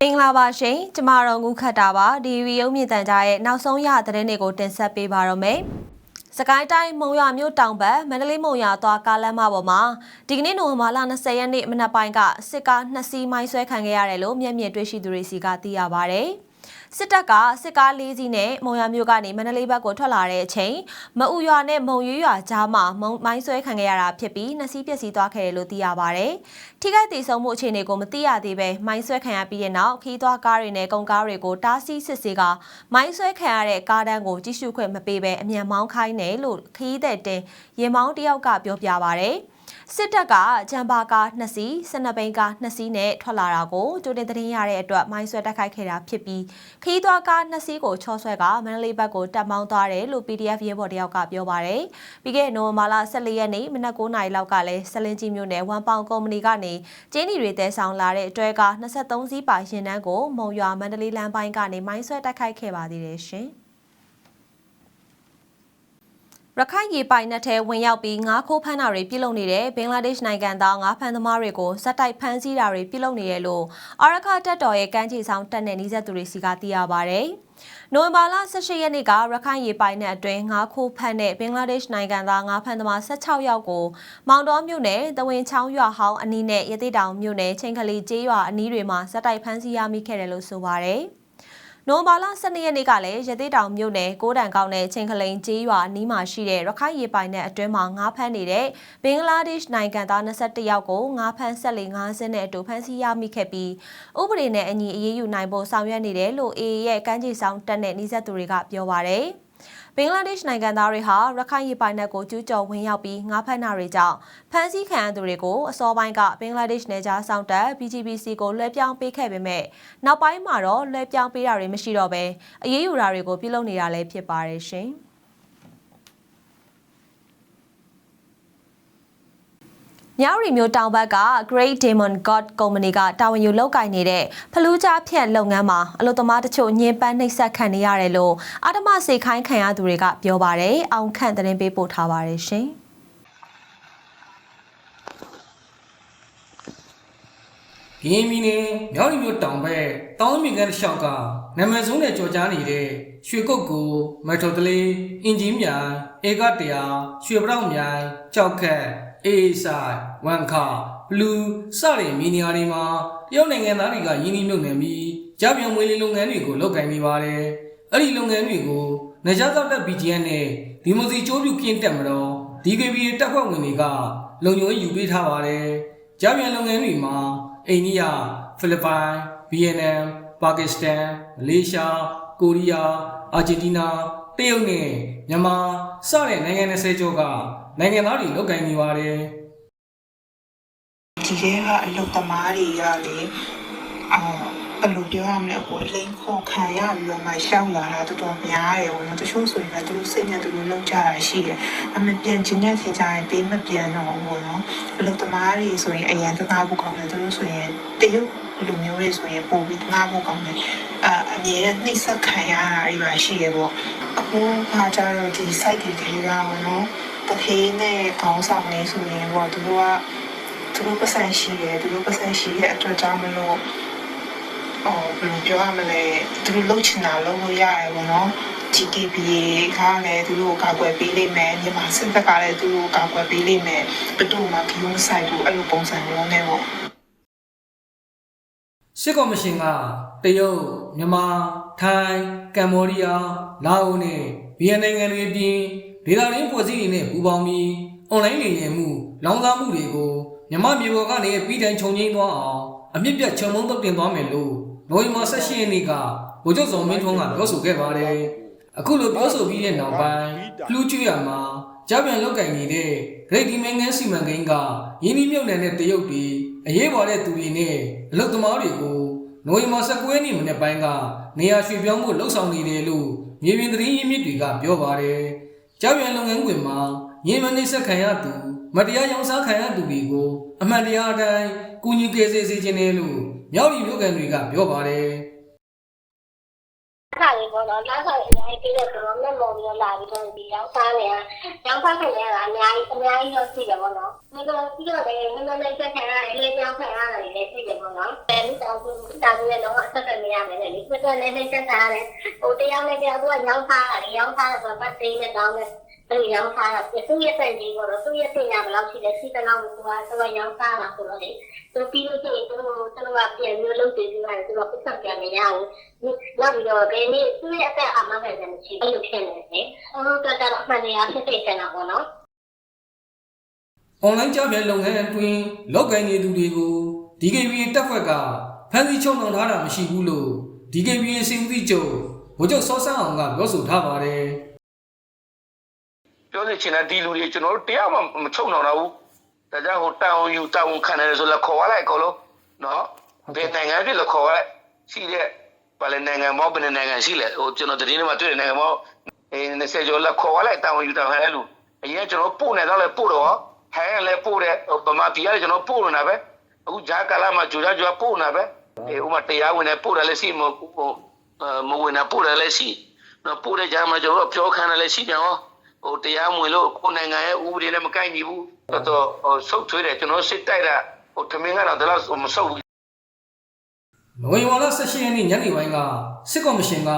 မင်္ဂလာပါရှင်ကျမတို့ငုခတ်တာပါဒီဗီဒီယိုမြင့်တန်ကြားရဲ့နောက်ဆုံးရသတင်းတွေကိုတင်ဆက်ပေးပါရမယ်စကိုင်းတိုင်းမုံရမြို့တောင်ဘက်မန္တလေးမုံရသွားကားလမ်းမပေါ်မှာဒီကနေ့နိုဝင်ဘာလ20ရက်နေ့မနက်ပိုင်းကစစ်ကားနှစ်စီးမိုင်းဆွဲခံခဲ့ရတယ်လို့မျက်မြင်တွေ့ရှိသူတွေစီကသိရပါဗျ။ စစ်တပ်ကစစ်ကား၄စီးနဲ့မုံရမြို့ကနေမန္တလေးဘက်ကိုထွက်လာတဲ့အချိန်မအူရွာနဲ့မုံရွရွာကြားမှာမုံမိုင်းဆွဲခံခဲ့ရတာဖြစ်ပြီးနှစ်စီးပျက်စီးသွားခဲ့တယ်လို့သိရပါဗျ။ထိခိုက်ဒေဆုံးမှုအခြေအနေကိုမသိရသေးပဲမိုင်းဆွဲခံရပြီးတဲ့နောက်ခီးသွားကားတွေနဲ့ကုန်ကားတွေကိုတားဆီးစစ်ဆေးကမိုင်းဆွဲခံရတဲ့ကားတန်းကိုကြည့်ရှုခွင့်မပေးဘဲအမြန်မောင်းခိုင်းတယ်လို့ခီးတဲ့တင်ရင်မောင်းတယောက်ကပြောပြပါဗျ။ စစ်တပ်ကဂျမ်ဘာကား2စီး၊စနဘိန်းကား2စီးနဲ့ထွက်လာတာကိုကြိုတင်သတင်းရတဲ့အတွက်မိုင်းဆွဲတိုက်ခိုက်ခဲ့တာဖြစ်ပြီးခီးသွွားကား2စီးကိုချော့ဆွဲကမန္တလေးဘက်ကိုတက်မောင်းသွားတယ်လို့ PDF ရဲဘော်တယောက်ကပြောပါတယ်။ပြီးခဲ့တဲ့နိုဝင်ဘာလ14ရက်နေ့မနက်9:00နာရီလောက်ကလည်းဆလင်ကြီးမြို့နယ်ဝမ်ပေါင်ကုမ္ပဏီကနေကျင်းဒီတွေတဲဆောင်လာတဲ့အတွဲကား23စီးပါရင်တန်းကိုမုံရွာမန္တလေးလမ်းပိုင်းကနေမိုင်းဆွဲတိုက်ခိုက်ခဲ့ပါသေးတယ်ရှင်။ ရခိုင်ရေပိုင်နက်ထဲဝင်ရောက်ပြီးငါးခိုးဖမ်းတာတွေပြုလုပ်နေတဲ့ဘင်္ဂလားဒေ့ရှ်နိုင်ငံသားငါးဖမ်းသမားတွေကိုစက်တိုက်ဖမ်းဆီးတာတွေပြုလုပ်နေတယ်လို့အာရခတက်တော်ရဲ့ကမ်းခြေဆောင်တက်တဲ့နှီးဆက်သူတွေစီကသိရပါဗျ။နိုဝင်ဘာလ18ရက်နေ့ကရခိုင်ရေပိုင်နက်အတွင်းငါးခိုးဖမ်းတဲ့ဘင်္ဂလားဒေ့ရှ်နိုင်ငံသားငါးဖမ်းသမား16ယောက်ကိုမောင်တော်မြို့နယ်တဝင်းချောင်းရွာဟောင်းအနီးနဲ့ရသေးတောင်မြို့နယ်ချင်းကလေးကျေးရွာအနီးတွေမှာစက်တိုက်ဖမ်းဆီးရမိခဲ့တယ်လို့ဆိုပါဗျ။ နိုဘာလ12ရက်နေ့ကလည်းရသေးတောင်မြို့နယ်ကိုးတန်ကောင်းနဲ့ချင်းခလိန်ကျေးရွာအနီးမှာရှိတဲ့ရခိုင်ရေပိုင်နယ်အတွင်းမှာငါးဖမ်းနေတဲ့ဘင်္ဂလားဒေ့ရှ်နိုင်ငံသား21ယောက်ကိုငါးဖမ်းဆက်လေငါးစင်းနဲ့အတူဖမ်းဆီးရမိခဲ့ပြီးဥပဒေနဲ့အညီအရေးယူနိုင်ဖို့ဆောင်ရွက်နေတယ်လို့ AA ရဲ့ကမ်းခြေဆောင်တက်တဲ့နှိစက်သူတွေကပြောပါရယ်။ ဘင်္ဂလားဒေ့ရှ်နိုင်ငံသားတွေဟာရခိုင်ရေပိုင်နက်ကိုကျူးကျော်ဝင်ရောက်ပြီးငါးဖမ်းတာတွေကြောင့်ဖမ်းဆီးခံရသူတွေကိုအစောပိုင်းကဘင်္ဂလားဒေ့ရှ်နယ်ခြားစောင့်တပ် BGBC ကိုလွှဲပြောင်းပေးခဲ့ပေမဲ့နောက်ပိုင်းမှာတော့လွှဲပြောင်းပေးတာတွေမရှိတော့ဘဲအရေးယူတာတွေကိုပြုလုပ်နေတာလည်းဖြစ်ပါတယ်ရှင်။ မြရီမျိုးတောင်ဘက်က Great Diamond God Company ကတာဝန်ယူလုပ်ကိုင်နေတဲ့ဖလူးကြားဖြန့်လုပ်ငန်းမှာအလုပ်သမားတချို့ညှဉ်းပန်းနှိပ်စက်ခံနေရတယ်လို့အာတမစေခိုင်းခံရသူတွေကပြောပါတယ်။အောင်ခန့်သတင်းပေးပို့ထားပါတယ်ရှင်။ဂင်းမီနဲ့မြောက်ရီမျိုးတောင်ဘက်တောင်းမီကန်တစ်လျှောက်ကနာမည်ဆုံးနဲ့ကြော်ကြားနေတဲ့ရွှေကုတ်ကိုမက်ထရိုတလေးအင်ဂျင်မြိုင်ဧကတရာရွှေပြောက်မြိုင်ကြောက်ခက် အေးဆိုင်ဝန်ခဘလူးစတဲ့မီနီယာတွေမှာတရုတ်နိုင်ငံသားတွေကယင်းနှိမ့်မြုပ်နှံပြီးကြားပြောင်းမွေးလေးလုပ်ငန်းတွေကိုလုပ်ကိုင်နေပါတယ်အဲ့ဒီလုပ်ငန်းတွေကိုနေကြသောက်တဲ့ BGN နဲ့ဒီမိုစီချိုးပြကင်းတက်မတော် DKB တပ်ဖွဲ့ဝင်တွေကလုံခြုံရေးယူပေးထားပါတယ်ကြားပြောင်းလုပ်ငန်းတွေမှာအိန္ဒိယဖိလစ်ပိုင်ဗီယက်နမ်ပါကစ္စတန်မလေးရှားကိုရီးယားအာဂျင်တီးနားတရုတ်နဲ့မြန်မာစတဲ့နိုင်ငံ20ကျော်က နိုင်ငံသားတွေလုပ်ကိုင်နေပါတယ်ဒီထဲကအလုပ်သမားတွေကလေအော်ဘယ်လိုပြောရမလဲကိုလိန်ခေါ်ခံရပြီးတော့မှရှောက်လာတာတော်တော်များတယ်ဘောနော်တချို့ဆိုရင်လည်းသူတို့စိတ်နဲ့သူတို့လောက်ကြတာရှိတယ်အမပြန်ချင်တဲ့ချိန်ကျရင်ပေးမပြန်တော့ဘူးဘောနော်အလုပ်သမားတွေဆိုရင်အရင်တကားဖို့ကောင်းတယ်သူတို့ဆိုရင်တရုတ်လူမျိုးတွေဆိုရင်ပို့ပြီးတကားဖို့ကောင်းတယ်အအမြဲနှိမ့်ဆက်ခံရတာတွေပါရှိရပေါ့အခုခါကျတော့ဒီ site တွေတွေကဘောနော် တခေးနဲ့ခေါင်းဆောင်နေဆိုရင်ဘောသူတို့ကသူတို့ပတ်စံရှိတယ်သူတို့ပတ်စံရှိတဲ့အတွက်ကြောင့်မလို့အော်ဘယ်လိုပြောရမလဲသူတို့လှုပ်ချင်တာလုပ်လို့ရတယ်ပေါ့နော် GKP ကလည်းသူတို့ကာကွယ်ပေးလိမ့်မယ်မြန်မာစစ်တပ်ကလည်းသူတို့ကာကွယ်ပေးလိမ့်မယ်ဘယ်သူမှခရုံးဆိုင်ဘူးအဲ့လိုပုံစံမျိုးနဲ့ပေါ့စစ်ကော်မရှင်ကတရုတ်မြန်မာထိုင်း ကမ္ဘောဒီးယားလာအိုနဲ့ဗီယက်နိုင်ငံတွေအပြင်ဒေသရင်းဖွဲ့စည်းတွေနဲ့ပူးပေါင်းပြီးအွန်လိုင်းနေနေမှုလောင်စာမှုတွေကိုမြန်မာပြည်ပေါ်ကနေပြည်တိုင်ခြုံငိမ့်သွားအောင်အမြင့်ပြတ်ခြုံမုံတော့တင်သွားမယ်လို့နိုဝင်ဘာ16ရက်နေ့ကဗိုလ်ချုပ်စောမင်းထွန်းကပြောဆိုခဲ့ပါတယ်အခုလိုပြောဆိုပြီးတဲ့နောက်ပိုင်းဖလူးကျွရမှာကြားပြန်လောက်ကင်နေတဲ့ Great Dimension စီမံကိန်းကရင်းနှီးမြှုပ်နှံတဲ့တရုတ်ပြည်အရေးပေါ်တဲ့သူတွေနဲ့အလုပ်သမားတွေကို နိုဝင်ဘာ19ရက်နေ့မနေ့ပိုင်းကနေရာရွှေ့ပြောင်းဖို့လှုံ့ဆော်နေတယ်လို့မြေပြင်သတင်းရင်းမြစ်တွေကပြောပါတယ်။ကြောက်ရန်လုပ်ငန်းခွင်မှာရင်းမနှိမ့်ဆက်ခံရသူမတရားရောင်းစားခံရသူတွေကိုအမှန်တရားအတိုင်းကူညီကယ်ဆယ်စေခြင်းတယ်လို့မြောက်ရီမြို့ကန်တွေကပြောပါတယ်။ခါလေး ပေါ့နော်နောက်ဆုံးအများကြီးပြီးတော့ကျွန်တော်မျက်မှောင်ပြီးတော့လာပြီးတော့ဒီရောက်စားနေရရောက်စားခင်ရတာအများကြီးအများကြီးတော့ရှိတယ်ပေါ့နော်ဒီလိုပြီးတော့လည်းနည်းနည်းလေးချက်ခံရတယ်လေးပြောင်းခံရပေါ့နော်။အဲဒီတောင်သူတောင်သူရဲ့တော့အဆက်အမရမယ်လေ။ဒီကတော့လည်းနှိမ့်ဆက်ထားတယ်။ဟိုတရားနဲ့တရားသူကရောင်းထားတာရောင်းထားဆိုတော့ပတ်သိနဲ့တောင်းတယ်။ အဲဒီရောင်းထားတာသူ့ရဲ့စံကြီးပေါ့နော်။သူ့ရဲ့ပညာဘယ်လောက်ရှိလဲရှိတဲ့လောက်ကိုသူကသူကရောင်းထားတာဆိုတော့လေ။သူပြီးလို့ရှိရင်သူတို့သူတို့ကပြန်ပြီးလုပ်ပြီးပြီးတော့သူကပတ်သက်ပြန်မရဘူး။နောက်ပြီးတော့ဘယ်နည်းသူ့ရဲ့အသက်အာမခံချက်မရှိဘူးလို့ဖြစ်နေတယ်။အဲတော့ကတော့အမှန်တရားဖြစ်ဖြစ်နေတာပေါ့နော်။။ online ကြားပြန်လုပ်ငန်းအတွင်းလောက်ကိုင်းနေသူတွေကို DKBA တပ်ဖွဲ့ကဖမ်းဆီးချုပ်နှောင်ထားတာမရှိဘူးလို့ DKBA စီဦးစီးချုပ်ဗိုလ်ချုပ်စောဆန်းအောင်ကပြောဆိုထားပါတယ်။ ပြောနေချင်တဲ့ဒီလူတွေကျွန်တော်တို့တရားမှမချုံတော့တော့ဘူးဒါကြောင့်ဟိုတောင်ယူတောင်ခံတယ်ဆိုလည်းခေါ်ရလိုက်အကုန်လုံးနော်ဘယ်နိုင်ငံဖြစ်လို့ခေါ်ရလိုက်ရှိတဲ့ဗလဲနိုင်ငံမောဘယ်နိုင်ငံရှိလဲဟိုကျွန်တော်တတိယမှာတွေ့တဲ့နိုင်ငံမောအဲ20ကျော်လက်ခေါ်ရလိုက်တောင်ယူတောင်ခံတယ်လူအရင်ကျွန်တော်ပို့နေတော့လဲပို့တော့ဟဲလဲပို့တဲ့ဗမာပြည်ကကျွန်တော်ပို့နေတာပဲအခုဂျာကာလာမှာဂျိုဂျာဂျာပို့နေတာပဲအဲဥမာတရားဝင်နေပို့တယ်လည်းရှိမဟိုမဝင်နေပို့တယ်လည်းရှိနော်ပို့တဲ့ဂျာမှာကျွန်တော်ပြောခံတယ်လည်းရှိတယ်ဟော ဟိုတရားမဝင်လို့ကိုယ်နိုင်ငံရဲ့ဥပဒေနဲ့မကိုက်ညီဘူးတော်တော်ဟိုဆုတ်ထွေးတယ်ကျွန်တော်စစ်တိုက်တာဟိုထမင်းကတော့ဒါတော့မဆုတ်ဘူးနိုဝင်ဘာလ18ရက်နေ့ညနေပိုင်းကစစ်ကော်မရှင်က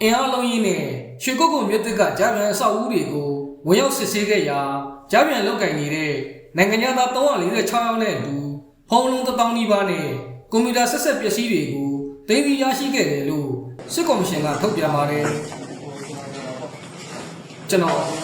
အင်အားလုံးရင်းနဲ့ရွှေကုတ်ကုတ်မြို့တစ်ကကြားပြန်အဆောက်အဦတွေကိုဝင်ရောက်စစ်ဆေးခဲ့ရာကြားပြန်လောက်ကင်နေတဲ့နိုင်ငံသား346ယောက်နဲ့အတူဖုန်းလုံးတစ်တောင်းနီးပါးနဲ့ကွန်ပျူတာဆက်ဆက်ပစ္စည်းတွေကိုသိမ်းဆည်းရရှိခဲ့တယ်လို့စစ်ကော်မရှင်ကထုတ်ပြန်ပါတယ်ကျွန်တော်